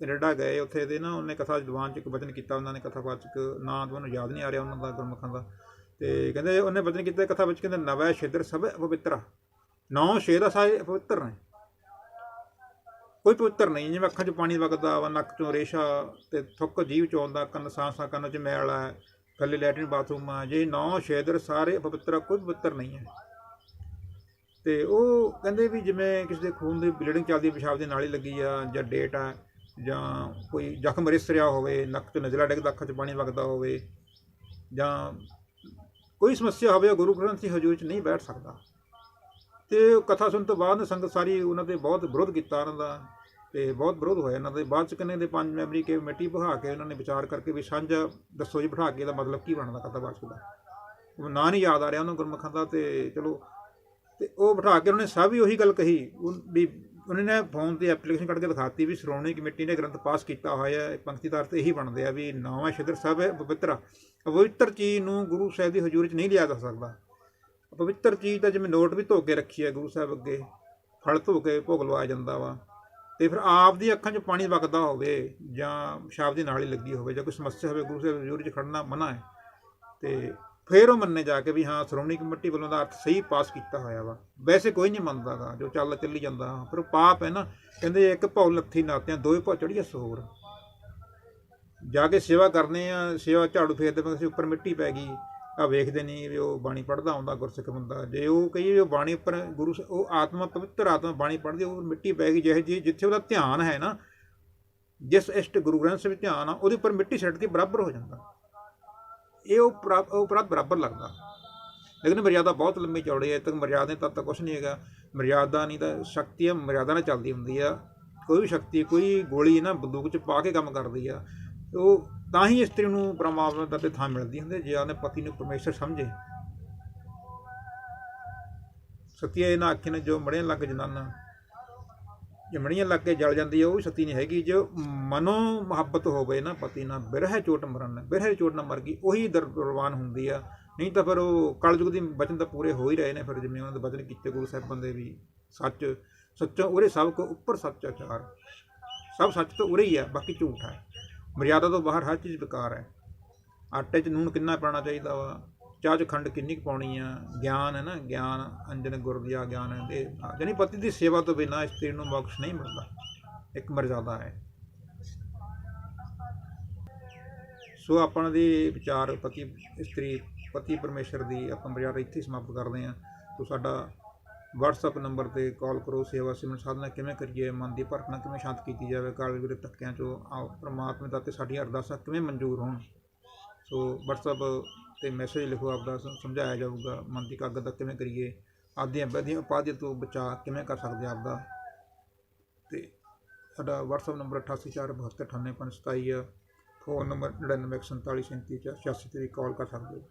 ਕੈਨੇਡਾ ਗਏ, ਉੱਥੇ ਦੇ ਨਾ ਉਹਨੇ ਕਥਾ ਦੀਵਾਨ ਚ ਇੱਕ ਵਚਨ ਕੀਤਾ, ਉਹਨਾਂ ਨੇ ਕਥਾਵਾਚਕ ਨਾਂ ਤੁਹਾਨੂੰ ਯਾਦ ਨਹੀਂ ਆ ਰਿਹਾ ਉਹਨਾਂ ਦਾ ਗੁਰਮੁਖਾਂ ਦਾ। ਤੇ ਕਹਿੰਦੇ ਉਹਨੇ ਵਚਨ ਕੀਤਾ ਕਥਾ ਵਿੱਚ ਕਹਿੰਦੇ, ਨਵੈ ਸ਼ੇਦਰ ਸਭ ਪਵਿੱਤਰ, ਨੌ ਛੇ ਸਾਰੇ ਪਵਿੱਤਰ ਨੇ। ਕੋਈ ਪਵਿੱਤਰ ਨਹੀਂ, ਜਿਵੇਂ ਅੱਖਾਂ 'ਚ ਪਾਣੀ ਵਗਦਾ ਵਾ, ਨੱਕ 'ਚੋਂ ਰੇਸ਼ਾ ਤੇ ਥੁੱਕ ਜੀਵ 'ਚ ਆਉਂਦਾ ਕੰਨ ਸਾਂਸਾਂ ਕੰਨ 'ਚ ਮੈਲ ਹੈ ਥੱਲੇ ਲੈਟਰਿਨ ਬਾਥਰੂਮ ਆ, ਜੇ ਨੌ ਸ਼ੇਦਰ ਸਾਰੇ ਪਵਿੱਤਰ, ਕੋਈ ਪਵਿੱਤਰ ਨਹੀਂ ਹੈ। ਤੇ ਉਹ ਕਹਿੰਦੇ ਵੀ ਜਿਵੇਂ ਕਿਸੇ ਦੇ ਖੂਨ ਦੀ ਬਲੀਡਿੰਗ ਚੱਲਦੀ ਹੈ, ਪਿਸ਼ਾਬ ਦੀ ਨਾਲੀ ਲੱਗੀ ਆ ਜਾਂ ਡੇਟ ਆ ਜਾਂ ਕੋਈ ਜ਼ਖਮ ਰਿਸਰਿਆ ਹੋਵੇ ਨੱਕ 'ਚ ਨਜ਼ਲਾ ਡਿੱਗਦਾ ਅੱਖਾਂ 'ਚ ਪਾਣੀ ਵਗਦਾ ਹੋਵੇ ਜਾਂ ਕੋਈ ਸਮੱਸਿਆ ਹੋਵੇ ਗੁਰੂ ਗ੍ਰੰਥ ਸਾਹਿਬ ਹਜ਼ੂਰ 'ਚ ਨਹੀਂ ਬੈਠ ਸਕਦਾ। ਤੇ ਕਥਾ ਸੁਣਨ ਤੋਂ ਬਾਅਦ ਸੰਗਤ ਸਾਰੀ ਉਹਨਾਂ ਦੇ ਬਹੁਤ ਵਿਰੋਧ ਕੀਤਾ ਉਹਨਾਂ ਦਾ ਤੇ ਬਹੁਤ ਵਿਰੋਧ ਹੋਇਆ ਇਹਨਾਂ ਦੇ। ਬਾਅਦ ਚ ਕਹਿੰਦੇ ਦੇ ਪੰਜ ਮੈਂਬਰੀ ਕੇ ਕਮੇਟੀ ਬਿਠਾ ਕੇ ਉਹਨਾਂ ਨੇ ਵਿਚਾਰ ਕਰਕੇ ਵੀ ਸਾਂਝਾ ਦੱਸੋ ਜੀ ਬਿਠਾ ਕੇ ਇਹਦਾ ਮਤਲਬ ਕੀ ਬਣਦਾ ਕਥਾ ਬਾਚਕ ਦਾ। ਉਹ ਨਾਂ ਨਹੀਂ ਯਾਦ ਆ ਰਿਹਾ ਉਹਨਾਂ ਗੁਰਮੁਖਾਂ ਦਾ ਤੇ ਚਲੋ ਤੇ ਉਹ ਬਿਠਾ ਕੇ ਉਹਨਾਂ ਨੇ ਸਭ ਹੀ ਉਹੀ ਗੱਲ ਕਹੀ। ਉਹ ਵੀ ਉਹਨਾਂ ਨੇ ਫੋਨ ਤੇ ਐਪਲੀਕੇਸ਼ਨ ਕੱਢ ਕੇ ਦਿਖਾਤੀ ਵੀ ਸ਼੍ਰੋਮਣੀ ਕਮੇਟੀ ਨੇ ਗ੍ਰੰਥ ਪਾਸ ਕੀਤਾ ਹੋਇਆ ਹੈ ਪੰਕਤੀਦਾਰ ਤੇ ਇਹੀ ਬਣਦੇ ਆ ਵੀ ਨੌਵਾਂ ਸ਼ਿਦਰ ਸਾਹਿਬ ਹੈ, ਪਵਿੱਤਰ ਆ। ਪਵਿੱਤਰ ਚੀਜ਼ ਨੂੰ ਗੁਰੂ ਸਾਹਿਬ ਦੀ ਹਜ਼ੂਰੀ 'ਚ ਨਹੀਂ ਲਿਆ ਜਾ ਸਕਦਾ। ਪਵਿੱਤਰ ਚੀਜ਼ ਤਾਂ ਜਿਵੇਂ ਨੋਟ ਵੀ ਧੋ ਕੇ ਰੱਖੀ ਹੈ ਗੁਰੂ ਸਾਹਿਬ ਅੱਗੇ, ਫਲ ਧੋ ਕੇ ਭੋਗ ਲਵਾਇਆ ਜਾਂਦਾ ਵਾ, ਤੇ ਫਿਰ ਆਪ ਦੀ ਅੱਖਾਂ 'ਚ ਪਾਣੀ ਵਗਦਾ ਹੋਵੇ ਜਾਂ ਸ਼ਾਬ ਦੀ ਨਾਲੀ ਲੱਗੀ ਹੋਵੇ ਜਾਂ ਕੋਈ ਸਮੱਸਿਆ ਹੋਵੇ, ਗੁਰੂ ਸਾਹਿਬ ਹਜ਼ੂਰੀ 'ਚ ਖੜਨਾ ਮਨਾ ਹੈ। ਤੇ ਫਿਰ ਉਹ ਮੰਨੇ ਜਾ ਕੇ ਵੀ ਹਾਂ, ਸ਼੍ਰੋਮਣੀ ਕਮੇਟੀ ਵੱਲੋਂ ਦਾ ਅਰਥ ਸਹੀ ਪਾਸ ਕੀਤਾ ਹੋਇਆ ਵਾ। ਵੈਸੇ ਕੋਈ ਨਹੀਂ ਮੰਨਦਾਗਾ ਜੋ ਚੱਲ ਚੱਲੀ ਜਾਂਦਾ ਪਰ ਉਹ ਪਾਪ ਹੈ ਨਾ, ਕਹਿੰਦੇ ਇੱਕ ਭੌ ਲੱਥੀ ਨਾਤਿਆਂ ਦੋਏ ਭੌ ਚੜੀਏ ਸੋਰ। ਜਾ ਕੇ ਸੇਵਾ ਕਰਨੇ ਆ, ਸੇਵਾ ਝਾੜੂ ਫੇਰਦੇ ਪਏ ਸੀ, ਉੱਪਰ ਮਿੱਟੀ ਪੈ ਗਈ। ਆ ਵੇਖਦੇ ਨਹੀਂ ਵੀ ਉਹ ਬਾਣੀ ਪੜਦਾ ਆਉਂਦਾ ਗੁਰਸਿੱਖ ਬੰਦਾ। ਜੇ ਉਹ ਕਹੀਏ ਉਹ ਬਾਣੀ ਉੱਪਰ ਗੁਰੂ ਉਹ ਆਤਮਾ ਪਵਿੱਤਰ ਆਤਮਾ ਬਾਣੀ ਪੜਦੀ ਉਹ ਮਿੱਟੀ ਪੈ ਗਈ, ਜਿਹੇ ਜੀ ਜਿੱਥੇ ਉਹਦਾ ਧਿਆਨ ਹੈ ਨਾ, ਜਿਸ ਇਸ਼ਟ ਗੁਰੂ ਗ੍ਰੰਥ ਸਾਹਿਬ ਧਿਆਨ ਆ, ਉਹਦੇ ਉੱਪਰ ਮਿੱਟੀ ਛੱਡ ਕੇ ਬਰਾਬਰ ਹੋ ਜਾਂਦਾ। ਇਹ ਉਹ ਪ੍ਰਾ- ਉਹ ਉਪਰਾਧ ਬਰਾਬਰ ਲੱਗਦਾ। ਲੇਕਿਨ ਮਰਿਆਦਾ ਬਹੁਤ ਲੰਮੀ ਚੌੜੀ ਹੈ ਤੱਕ ਮਰਿਆਦਾ ਤੱਕ ਤਾਂ ਕੁਝ ਨਹੀਂ ਹੈਗਾ। ਮਰਿਆਦਾ ਨਹੀਂ ਤਾਂ ਸ਼ਕਤੀ ਮਰਿਆਦਾ ਨਾਲ ਚੱਲਦੀ ਹੁੰਦੀ ਆ। ਕੋਈ ਵੀ ਸ਼ਕਤੀ, ਕੋਈ ਗੋਲੀ ਨਾ ਬੰਦੂਕ 'ਚ ਪਾ ਕੇ ਕੰਮ ਕਰਦੀ ਆ। ਉਹ ਤਾਂ ਹੀ ਇਸਤਰੀ ਨੂੰ ਪਰਮਾਤਮਾ ਦਾ ਤੇ ਥਾਂ ਮਿਲਦੀ ਹੁੰਦੀ ਜੇ ਉਹਨੇ ਪਤੀ ਨੂੰ ਪਰਮੇਸ਼ਰ ਸਮਝੇ। ਸਤੀਆ ਇਹਨਾਂ ਆਖੇ ਨੇ, ਜੋ ਮੜੀਆਂ ਲੱਗ ਜਨਾਨਾ। ਜੇ ਮੜੀਆਂ ਲੱਗ ਕੇ ਜਲ ਜਾਂਦੀ ਹੈ ਉਹ ਵੀ ਸਤੀ ਨਹੀਂ ਹੈਗੀ, ਜੋ ਮਨੋ ਮੁਹੱਬਤ ਹੋਵੇ ਨਾ ਪਤੀ ਨਾਲ, ਬਿਰਹਿ ਚੋਟ ਮਰਨ ਬਿਰਹਿ ਚੋਟ ਨਾ ਮਰ ਗਈ, ਉਹੀ ਦਰਬਾਨ ਹੁੰਦੀ ਆ। ਨਹੀਂ ਤਾਂ ਫਿਰ ਉਹ ਕਲਯੁਗ ਦੀ ਬਚਨ ਤਾਂ ਪੂਰੇ ਹੋ ਹੀ ਰਹੇ ਨੇ ਫਿਰ, ਜਿਵੇਂ ਉਹਨਾਂ ਦੇ ਬਚਨ ਕੀਤੇ ਗੁਰੂ ਸਾਹਿਬਾਂ ਦੇ ਵੀ, ਸੱਚ, ਸੱਚਾ ਉਰੇ ਸਭ ਕੋ ਉੱਪਰ ਸੱਚ ਆਚਾਰ। ਸਭ ਸੱਚ ਤੋਂ ਉਰੇ ਹੀ ਆ, ਬਾਕੀ ਝੂਠ ਹੈ ਮਰਿਆਦਾ ਤੋਂ ਬਾਹਰ ਹਰ ਚੀਜ਼ ਬੇਕਾਰ ਹੈ ਆਟੇ 'ਚ ਨੂਣ ਕਿੰਨਾ ਪਾਉਣਾ ਚਾਹੀਦਾ ਵਾ? ਚਾਹ 'ਚ ਖੰਡ ਕਿੰਨੀ ਕੁ ਪਾਉਣੀ ਆ? ਗਿਆਨ ਹੈ ਨਾ, ਗਿਆਨ, ਅੰਜਨ ਗੁਰਦਿਆ ਗਿਆਨ ਹੈ ਤੇ ਜਾਨੀ ਪਤੀ ਦੀ ਸੇਵਾ ਤੋਂ ਬਿਨਾਂ ਇਸਤਰੀ ਨੂੰ ਮੋਕਸ਼ ਨਹੀਂ ਮਿਲਦਾ। ਇੱਕ ਮਰਜ਼ਾਦਾ ਹੈ। ਸੋ ਆਪਾਂ ਦੇ ਵਿਚਾਰ ਪਤੀ, ਇਸਤਰੀ, ਪਤੀ ਪਰਮੇਸ਼ਰ ਦੀ ਆਪਾਂ ਮਰਜ਼ਾਦਾ ਇੱਥੇ ਸਮਾਪਤ ਕਰਦੇ ਹਾਂ। ਤੋ ਸਾਡਾ WhatsApp ਨੰਬਰ ਤੇ ਕਾਲ ਕਰੋ, ਸੇਵਾ ਸਿਮਰਨ ਸਾਧਨਾ ਕਿਵੇਂ ਕਰੀਏ, ਮਨ ਦੀ ਭਟਕਣਾ ਕਿਵੇਂ ਸ਼ਾਂਤ ਕੀਤੀ ਜਾਵੇ, ਕਾਲ ਵਿਰਤ ਧੱਕਿਆਂ ਚੋਂ ਆਓ, ਪ੍ਰਮਾਤਮਾ ਦਾ ਤੇ ਸਾਡੀਆਂ ਅਰਦਾਸਾਂ ਕਿਵੇਂ ਮਨਜ਼ੂਰ ਹੋਣ। ਸੋ WhatsApp ਤੇ ਮੈਸੇਜ ਲਿਖੋ ਆਪਦਾ, ਸ- ਸਮਝਾਇਆ ਜਾਊਗਾ, ਮਨ ਦੀ ਕਾਗਜ਼ ਦਾ ਕਿਵੇਂ ਕਰੀਏ, ਆਪਦੀਆਂ ਬਦੀਆਂ ਉਪਾਧੀਆਂ ਤੋਂ ਬਚਾ ਕਿਵੇਂ ਕਰ ਸਕਦੇ ਆਪਦਾ। ਤੇ ਸਾਡਾ WhatsApp ਨੰਬਰ 8847289527 ਆ ਫੋਨ ਨੰਬਰ 994737 86 ਤੇ ਕਾਲ ਕਰ ਸਕਦੇ ਹੋ।